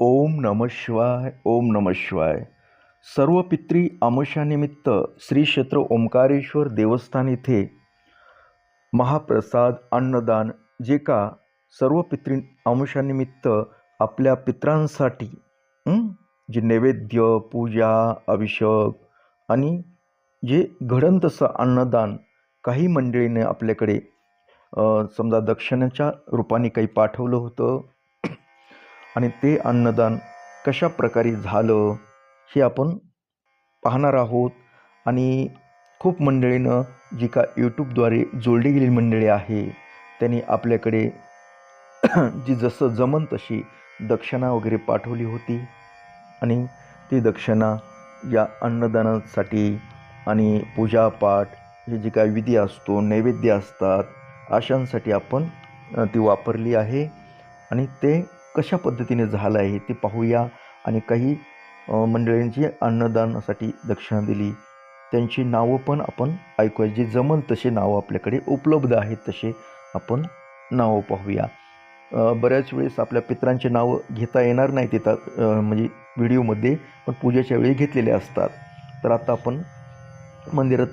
ओम नम शिवाय ओम नम शिवाय. सर्व पित्री आमोशानिमित्त श्री क्षेत्र ओंकारेश्वर देवस्थान येथे महाप्रसाद अन्नदान जे का सर्व पित्री आमोशानिमित्त आपल्या पित्रांसाठी जे नैवेद्य पूजा अभिषेक आणि जे घडण तसं अन्नदान काही मंडळीने आपल्याकडे समजा दक्षिणेच्या रूपाने काही पाठवलं होतं. आणि ते अन्नदान कशा प्रकारे झालं हे आपण पाहणार आहोत. आणि खूप मंडळीनं जी का यूट्यूबद्वारे जोडली गेलेली मंडळी आहे त्यांनी आपल्याकडे जी जसं जमन तशी दक्षिणा वगैरे पाठवली होती. आणि ती दक्षिणा या अन्नदानासाठी आणि पूजापाठ हे जे काय विधी असतो नैवेद्य असतात अशांसाठी आपण ती वापरली आहे. आणि ते कशा पद्धतीने झालं आहे ते पाहूया. आणि काही मंडळींची अन्नदानासाठी दक्षिणा दिली. त्यांची नावं पण आपण ऐकूया जे जमल तसे नावं आपल्याकडे उपलब्ध आहेत तसे आपण नावं पाहूया. बऱ्याच वेळेस आपल्या पित्रांचे नावं घेता येणार नाही तिथं म्हणजे व्हिडिओमध्ये पण पूजेच्या वेळी घेतलेले असतात. तर आता आपण मंदिरात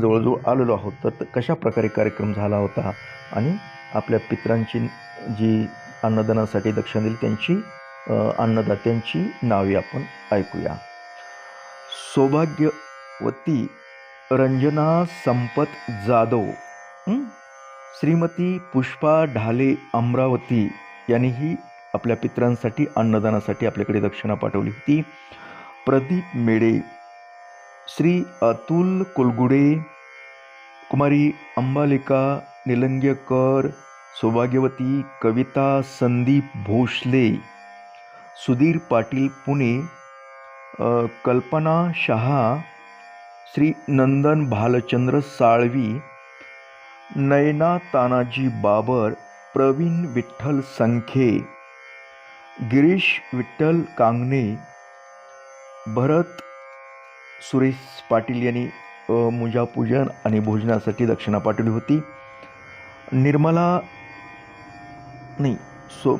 जवळजवळ आलेलो आहोत. तर कशा प्रकारे कार्यक्रम झाला होता? आणि आपल्या पित्रांची जी अन्नदानासाठी दक्षिणा दिली. त्यांची अन्नदात्यांची नावे आपण ऐकूया. सौभाग्यवती रंजना संपत जाधव श्रीमती पुष्पा ढाले अमरावती यांनीही आपल्या पित्रांसाठी अन्नदानासाठी आपल्याकडे दक्षिणा पाठवली होती. प्रदीप मेडे श्री अतुल कुलगुडे कुमारी अंबालिका निलंगेकर सौभाग्यवती कविता संदीप भोसले सुधीर पाटील पुणे कल्पना शहा श्री नंदन भालचंद्र साळवी नयना तानाजी बाबर प्रवीण विठ्ठल संखे गिरीश विठ्ठल कांगणे भरत सुरेश पाटील यांनी मुजापूजन आणि भोजनासाठी दक्षिणा पाठवली होती. निर्मला नाही सो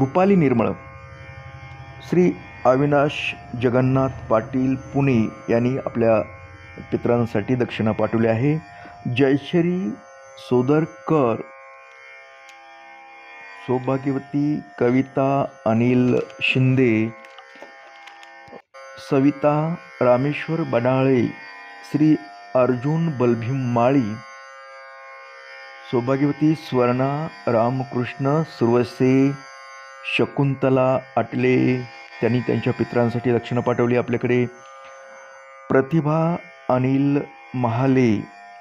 रुपाली निर्मळ. श्री अविनाश जगन्नाथ पाटील पुणे यांनी आपल्या पित्रांसाठी दक्षिणा पाठवली आहे. जयश्री सोदरकर. सौभाग्यवती कविता अनिल शिंदे. सविता रामेश्वर बडाळे श्री अर्जुन बलभीम माळी. सौभाग्यवती स्वर्णा रामकृष्ण सुरवसे शकुंतला आटले त्यांनी त्यांच्या पित्रांसाठी दक्षिणा पाठवली आपल्याकडे. प्रतिभा अनिल महाले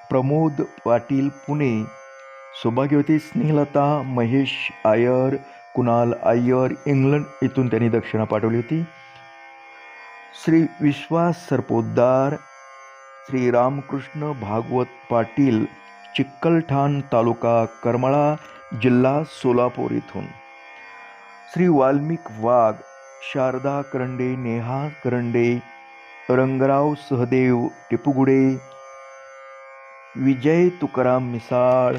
प्रमोद पाटील पुणे. सौभाग्यवती स्नेहलता महेश आयर कुणाल आयर इंग्लंड इथून त्यांनी दक्षिणा पाठवली होती. श्री विश्वास सरपोतदार श्री रामकृष्ण भागवत पाटील चिक्कलठाण तालुका करमाळा जिल्हा सोलापूर इथून. श्री वाल्मिक वाघ शारदा करंडे नेहा करंडे रंगराव सहदेव टिपुगुडे विजय तुकाराम मिसाळ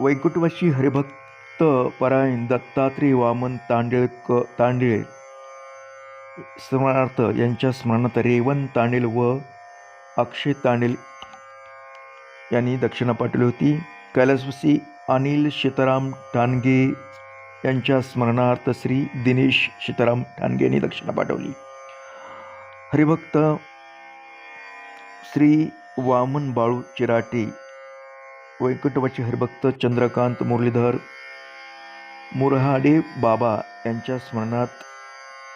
वैकुटवशी हरिभक्त परायण दत्तात्रय वामन तांडेळक तांडेळ स्मरणार्थ यांच्या स्मरणार्थ रेवण तांडेल व अक्षय तांडेल यांनी दक्षिणा पाठवली होती. कैलासवासी अनिल सीताराम ठाणगे यांच्या स्मरणार्थ श्री दिनेश सीताराम ठाणगे यांनी दक्षिणा पाठवली. हरिभक्त श्री वामन बाळू चिराटे वैकुंठवाची हरिभक्त चंद्रकांत मुरलीधर मुरहाडे बाबा यांच्या स्मरणात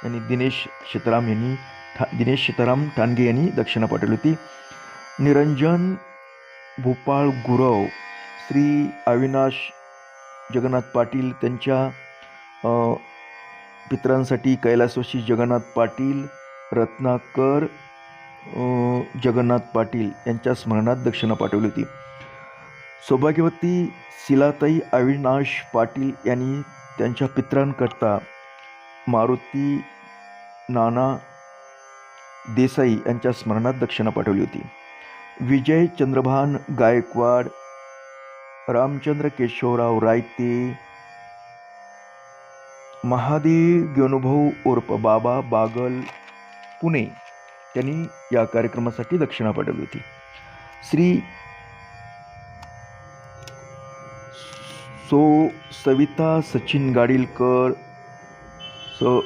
यांनी दिनेश सीताराम यांनी ठा दिनेश सीताराम ठाणगे यांनी दक्षिणा पाठवली होती. निरंजन भूपाळ गुरव श्री अविनाश जगन्नाथ पाटील त्यांच्या पित्रांसाठी कैलासवासी जगन्नाथ पाटील रत्नाकर जगन्नाथ पाटील यांच्या स्मरणात दक्षिणा पाठवली होती. सौभाग्यवती शिलाताई अविनाश पाटील यांनी त्यांच्या पित्रांकरता मारुती नाना देसाई यांच्या स्मरणात दक्षिणा पाठवली होती. विजय चंद्रभान गायकवाड रामचंद्र केशवराव रायते महादेव ज्ञानुभव उर्फ बाबा बागल पुणे त्यांनी या कार्यक्रमासाठी दक्षिणा पाठवली होती. श्री सो सविता सचिन गाडीलकर स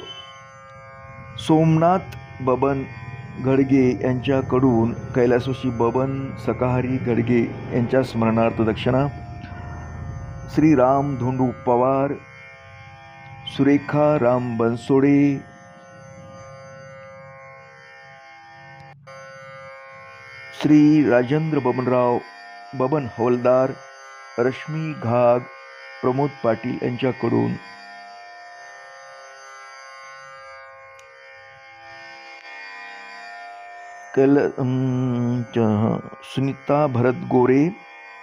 सोमनाथ बबन घडगे यांच्याकडून कैलासोशी बबन सकाहारी घडगे यांच्या स्मरणार्थ दक्षिणा श्री राम धोंडू पवार सुरेखा राम बनसोडे श्री राजेंद्र बबनराव बबन हवलदार रश्मी घाग प्रमोद पाटील यांच्याकडून कल च- सुनीता भरत गोरे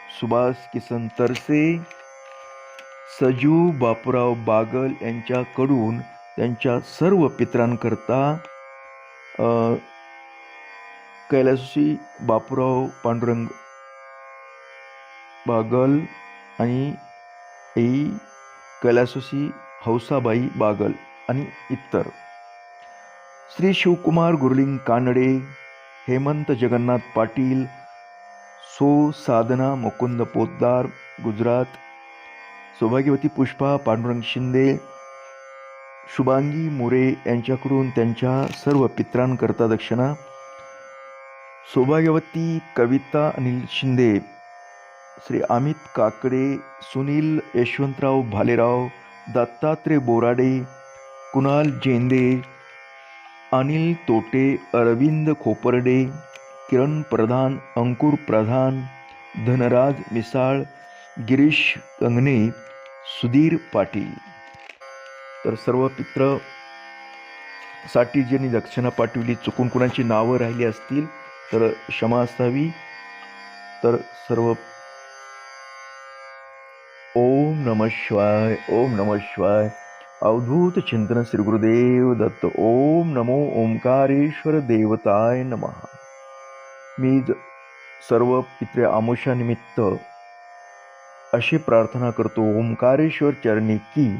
सुभाष किसन तरसे सजू बापूराव बागल यांच्याकडून त्यांच्या सर्व पित्रांकरता अ, कैलासी बापूराव पांडुरंग बागल आणि आई कैलासोशी हौसाबाई बागल आणि इतर. श्री शिवकुमार गुरलिंग कानडे हेमंत जगन्नाथ पाटील सो साधना मुकुंद पोतदार गुजरात सौभाग्यवती पुष्पा पांडुरंग शिंदे शुभांगी मोरे यांच्याकडून त्यांच्या सर्व पित्रांकरता दक्षिणा सौभाग्यवती कविता अनिल शिंदे श्री अमित काकडे सुनील यशवंतराव भालेराव दत्तात्रय बोराडे कुणाल जेंदे अनिल तोटे अरविंद खोपर्डे किरण प्रधान अंकुर प्रधान धनराज मिसाळ गिरीश कंगणे सुधीर पाटील. तर सर्व पित्रसाठी ज्यांनी दक्षिणा पाठविली. चुकून कुणाची नावं राहिली असतील तर क्षमा असावी. तर सर्व ओम नम शिवाय ओम नम शिवाय. अवधूत चिंतन श्री गुरुदेव दत्त। ओम नमो ओंकारेश्वर देवताय नमः। मी ज- सर्व पित्रे आमोशानिमित्त अशी प्रार्थना करतो ओंकारेश्वर चरणी की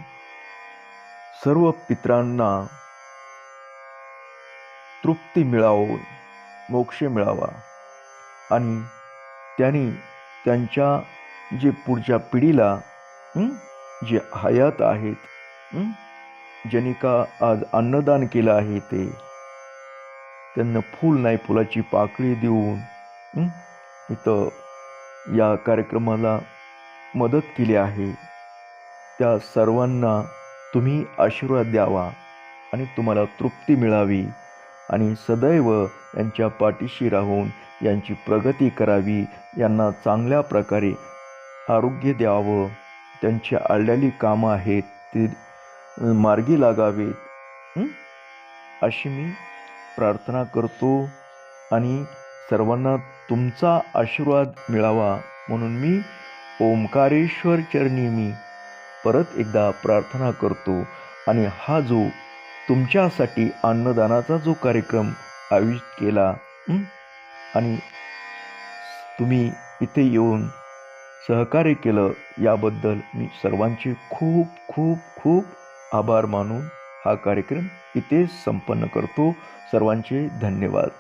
सर्व पित्रांना तृप्ती मिळावं मोक्ष मिळावा आणि त्यांनी त्यांच्या जे पुढच्या पिढीला जे हयात आहेत हं, ज्यांनी का आज अन्नदान केलं आहे ते? त्यांना फूल नाही फुलाची पाकळी देऊन इथं या कार्यक्रमाला मदत केली आहे. त्या सर्वांना तुम्ही आशीर्वाद द्यावा आणि तुम्हाला तृप्ती मिळावी आणि सदैव यांच्या पाठीशी राहून यांची प्रगती करावी. यांना चांगल्या प्रकारे आरोग्य द्यावं. त्यांची आळलेली कामं आहेत ती मार्गी लागावेत. अशी मी प्रार्थना करतो आणि सर्वांना तुमचा आशीर्वाद मिळावा म्हणून मी ओंकारेश्वर चरणी मी परत एकदा प्रार्थना करतो आणि हा जो तुमच्यासाठी अन्नदानाचा जो कार्यक्रम आयोजित केला आणि तुम्ही इथे येऊन सहकार्य केलं याबद्दल मी सर्वांचे खूप खूप खूप आभार मानून हा कार्यक्रम इथे संपन्न करतो. सर्वांचे धन्यवाद.